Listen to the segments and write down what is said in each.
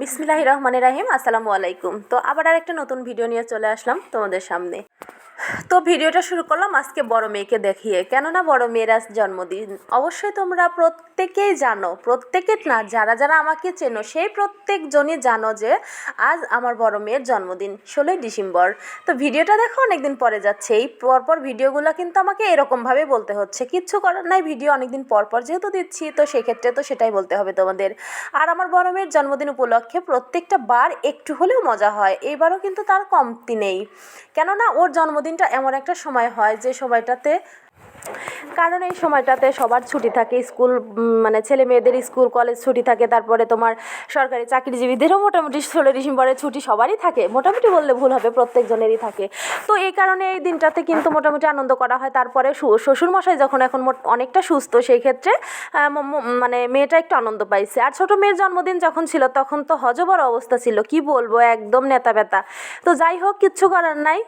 বিসমিল্লাহ রহমানের রাহিম, আসসালামু আলাইকুম। তো আবার আর একটা নতুন ভিডিও নিয়ে চলে আসলাম তোমাদের সামনে। তো ভিডিওটা শুরু করলাম আজকে বড় মেয়েকে দেখিয়ে। কেননা বড় মেয়ের আজ জন্মদিন। অবশ্যই তোমরা প্রত্যেকেই জানো প্রত্যেকে না, যারা যারা আমাকে চেনো, সেই প্রত্যেকজনই জানো যে আজ আমার বড় মেয়ের জন্মদিন, ষোলোই ডিসেম্বর। তো ভিডিওটা দেখো, অনেকদিন পরে যাচ্ছে। এই পরপর ভিডিওগুলো কিন্তু আমাকে এরকমভাবে বলতে হচ্ছে। কিচ্ছু করার নাই, ভিডিও অনেকদিন পর পর যেহেতু দিচ্ছি, তো সেক্ষেত্রে তো সেটাই বলতে হবে তোমাদের। আর আমার বড় মেয়ের জন্মদিন উপলক্ষে প্রত্যেকটা বার একটু হলেও মজা হয়। এইবারও কিন্তু তার কমতি নেই। কেননা ওর জন্মদিনটা এমন একটা সময় হয় যে সময়টাতে কারণ এই সময়টাতে সবার ছুটি থাকে, স্কুল মানে ছেলে মেয়েদের স্কুল, কলেজ ছুটি থাকে, তারপরে তোমার সরকারি চাকরিজীবীদেরও মোটামুটি ষোলো ডিসেম্বরে ছুটি সবারই থাকে, মোটামুটি বললে ভুল হবে, প্রত্যেকজনেরই থাকে। তো এই কারণে এই দিনটাতে কিন্তু মোটামুটি আনন্দ করা হয়, তারপরে শ্বশুরমশাই যখন এখন অনেকটা সুস্থ, সেই ক্ষেত্রে মানে মেয়েটা একটু আনন্দ পাইছে। আর ছোটো মেয়ের জন্মদিন যখন ছিল, তখন তো হজবর অবস্থা ছিল, কি বলব, একদম নেতা ব্যথা। তো যাই হোক, কিচ্ছু করার নাই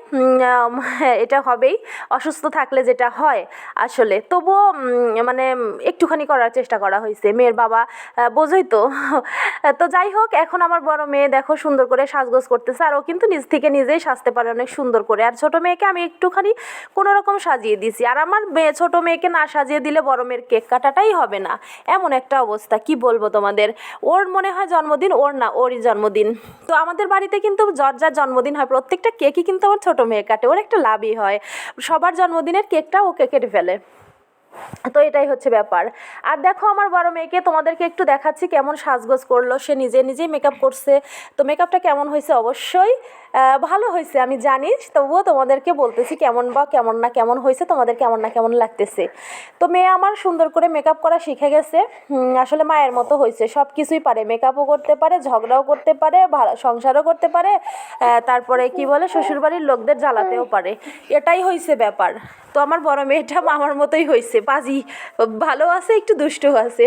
এটা হবেই, অসুস্থ থাকলে যেটা হয় আসলে। তবুও মানে একটুখানি করার চেষ্টা করা হয়েছে মেয়ের বাবা বোঝোই তো। তো যাই হোক, এখন আমার বড় মেয়ে দেখো সুন্দর করে সাজগোজ করতেছে আর ও কিন্তু নিজ থেকে নিজেই সাজতে পারে অনেক সুন্দর করে। আর ছোট মেয়েকে আমি একটুখানি কোনো রকম সাজিয়ে দিছি। আর আমার মেয়ে ছোট মেয়েকে না সাজিয়ে দিলে বড় মেয়ের কেক কাটাটাই হবে না। এমন একটা অবস্থা, কি বলব তোমাদের? ওর মনে হয় জন্মদিন, ওর না, ওরই জন্মদিন। তো আমাদের বাড়িতে কিন্তু যার যার জন্মদিন হয়, প্রত্যেকটা কেকই কিন্তু আমার ছোট মেয়ে কাটে। ওর একটা লাভই হয়। সবার জন্মদিনের কেকটা ওকে কেটে ফেলে। তো এটাই হচ্ছে ব্যাপার। আর দেখো আমার বড় মেয়েকে তোমাদেরকে একটু দেখাচ্ছি কেমন সাজগোজ করল। সে নিজে নিজেই মেকআপ করছে। তো মেকআপটা কেমন হয়েছে? অবশ্যই ভালো হয়েছে আমি জানি। তবুও তোমাদেরকে বলতেছি কেমন বা কেমন না কেমন হয়েছে, তোমাদের কেমন না কেমন লাগতেছে। তো মেয়ে আমার সুন্দর করে মেকআপ করা শিখে গেছে। আসলে মায়ের মতো হয়েছে। সব কিছুই পারে। মেকআপও করতে পারে, ঝগড়াও করতে পারে সংসারও করতে পারে তারপরে কি বলে, শ্বশুরবাড়ির লোকদের জ্বালাতেও পারে। এটাই হয়েছে ব্যাপার। তো আমার বড় মেয়েটা আমার মতোই হয়েছে। পাজি, ভালো আছে, একটু দুষ্টু আছে।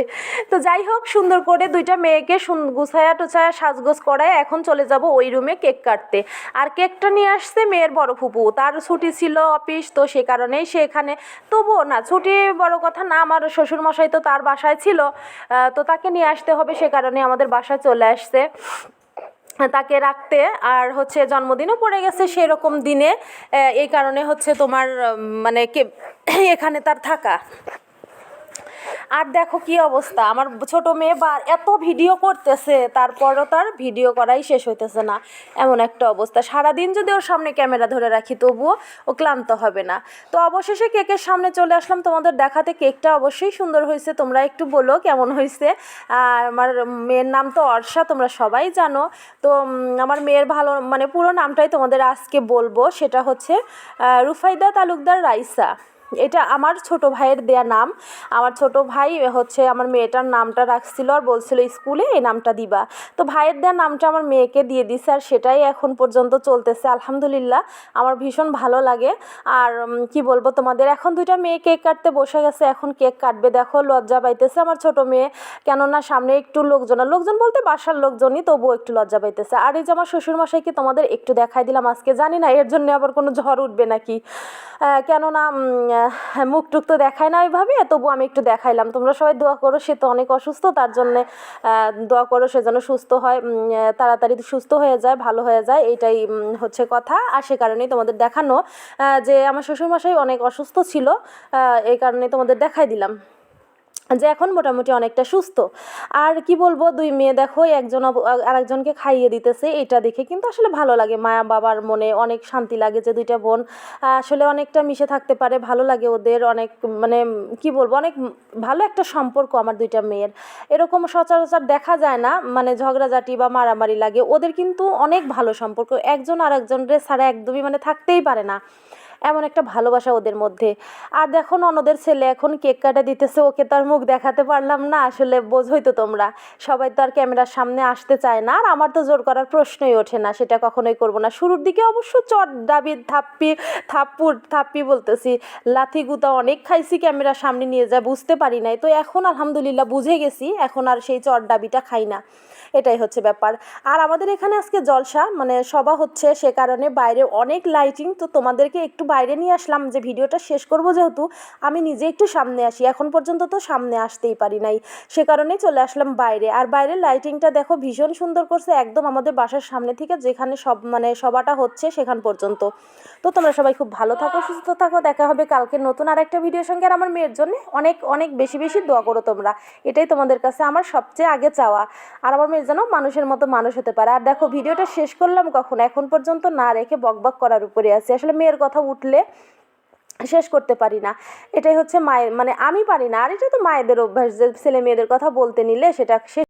তো যাই হোক, সুন্দর করে দুইটা মেয়েকে গুছায়া টুছায়া সাজগোজ করায় এখন চলে যাব ওই রুমে কেক কাটতে। আর কেকটা নিয়ে আসছে মেয়ের বড় ফুপু। তার ছুটি ছিল অফিস, তো সে কারণেই সে এখানে। তবুও না, ছুটি বড় কথা না, আমার শ্বশুরমশাই তো তার বাসায় ছিল। তো তাকে নিয়ে আসতে হবে, সে কারণে আমাদের বাসায় চলে আসছে। তাকে রাখতে, আর হচ্ছে জন্মদিনও পড়ে গেছে সেই রকম দিনে এই কারণে হচ্ছে তোমার মানে কে, এখানে তার থাকা। আর দেখো কি অবস্থা, আমার ছোট মেয়ে বা এত ভিডিও করতেছে, তারপরও তার ভিডিও করাই শেষ হইতেছে না। এমন একটা অবস্থা। সারাদিন যদি ওর সামনে ক্যামেরা ধরে রাখি, তবুও ও ক্লান্ত হবে না। তো অবশেষে কেকের সামনে চলে আসলাম। তোমাদের দেখাতে কেকটা অবশ্যই সুন্দর হয়েছে। তোমরা একটু বলো কেমন হয়েছে। আমার মেয়ের নাম তো অর্ষা, তোমরা সবাই জানো। তো আমার মেয়ের ভালো মানে পুরো নামটাই তোমাদের আজকে বলব। সেটা হচ্ছে রুফাইদা তালুকদার রাইসা। এটা আমার ছোট ভাইয়ের দেয়া নাম। আমার ছোট ভাই হচ্ছে আমার মেয়েটার নামটা রাখছিল আর বলছিল, স্কুলে এই নামটা দিবা। তো ভাইয়ের দেয়া নামটা আমার মেয়েকে দিয়ে দিছে আর সেটাই এখন পর্যন্ত চলতেছে। আলহামদুলিল্লাহ, আমার ভীষণ ভালো লাগে। আর কি বলব তোমাদের, এখন দুইটা মেয়ে কেক কাটতে বসে গেছে, এখন কেক কাটবে। দেখো, লজ্জা পাইতেছে আমার ছোট মেয়ে। কেননা সামনে একটু লোকজন, আর লোকজন বলতে বাসার লোকজনই তবুও একটু লজ্জা পাইতেছে। আর এই যে আমার শ্বশুরমশাইকে তোমাদের একটু দেখাই দিলাম আজকে, জানি না, এর জন্য আবার কোনো ঝড় উঠবে নাকি। কেননা মুখ টুক তো দেখায় না ওইভাবে, তবু আমি একটু দেখাইলাম। তোমরা সবাই দোয়া করো, সে তো অনেক অসুস্থ, তার জন্য দোয়া করো সে যেন সুস্থ হয় তাড়াতাড়ি সুস্থ হয়ে যায়, ভালো হয়ে যায়, এটাই হচ্ছে কথা। আর সে কারণেই তোমাদের দেখানো যে আমার শ্বশুরমশাই অনেক অসুস্থ ছিল এই কারণে তোমাদের দেখাই দিলাম। যে এখন মোটামুটি অনেকটা সুস্থ। আর কি বলব, দুই মেয়ে দেখো, একজন আরেকজনকে খাইয়ে দিতেছে, এটা দেখে কিন্তু আসলে ভালো লাগে। মায়া বাবার মনে অনেক শান্তি লাগে যে দুইটা বোন আসলে অনেকটা মিশে থাকতে পারে, ভালো লাগে ওদের অনেক মানে কি বলব, অনেক ভালো একটা সম্পর্ক আমার দুইটা মেয়ের। এরকম সচরাচর দেখা যায় না মানে ঝগড়াঝাটি বা মারামারি লাগে, ওদের কিন্তু অনেক ভালো সম্পর্ক, একজন আর একজনের ছাড়া একদমই মানে থাকতেই পারে না। এমন একটা ভালোবাসা ওদের মধ্যে। আর দেখো ননদের ছেলে এখন কেক কাটা দিতেছে, ওকে তো আর মুখ দেখাতে পারলাম না। আসলে বোঝোই তো তোমরা। সবাই তো আর ক্যামেরার সামনে আসতে চায় না। আর আমার তো জোর করার প্রশ্নই ওঠে না, সেটা কখনোই করব না। শুরুর দিকে অবশ্য চট ডাবি থাপ্পি থাপ্পুর থাপ্পি বলতেছি। লাথি গুতা অনেক খাইছি ক্যামেরার সামনে নিয়ে যায় বুঝতে পারি নাই। তো এখন আলহামদুলিল্লাহ বুঝে গেছি, এখন আর সেই চট ডাবিটা খাই না। এটাই হচ্ছে ব্যাপার। আর আমাদের এখানে আজকে জলসা মানে সভা হচ্ছে সে কারণে বাইরে অনেক লাইটিং তো তোমাদেরকে একটু বাইরে নিয়ে আসলাম যে ভিডিওটা শেষ করব যেহেতু, আমি নিজে একটু সামনে আসি, এখন পর্যন্ত তো সামনে আসতেই পারি নাই। সে কারণেই চলে আসলাম বাইরে। আর বাইরের লাইটিংটা দেখো ভীষণ সুন্দর করছে, একদম আমাদের বাসার সামনে থেকে যেখানে সব মানে সভাটা হচ্ছে সেখান পর্যন্ত। তো তোমরা সবাই খুব ভালো থাকো, সুস্থ থাকো, দেখা হবে কালকে নতুন আর একটা ভিডিওর সঙ্গে। আর আমার মেয়ের জন্য অনেক অনেক বেশি বেশি দোয়া করো তোমরা। এটাই তোমাদের কাছে আমার সবচেয়ে আগে চাওয়া। আর আমার যেন মানুষের মতো মানুষ হতে পারে। আর দেখো, ভিডিওটা শেষ করলাম কখন? এখন পর্যন্ত না রেখে বকবক করার উপরে আছে। আসলে মেয়ের কথা উঠলে শেষ করতে পারি না। এটাই হচ্ছে মায়ের মানে আমি পারি না। আর এটা তো মায়েদের অভ্যাস যে ছেলে মেয়েদের কথা বলতে নিলে সেটা শেষ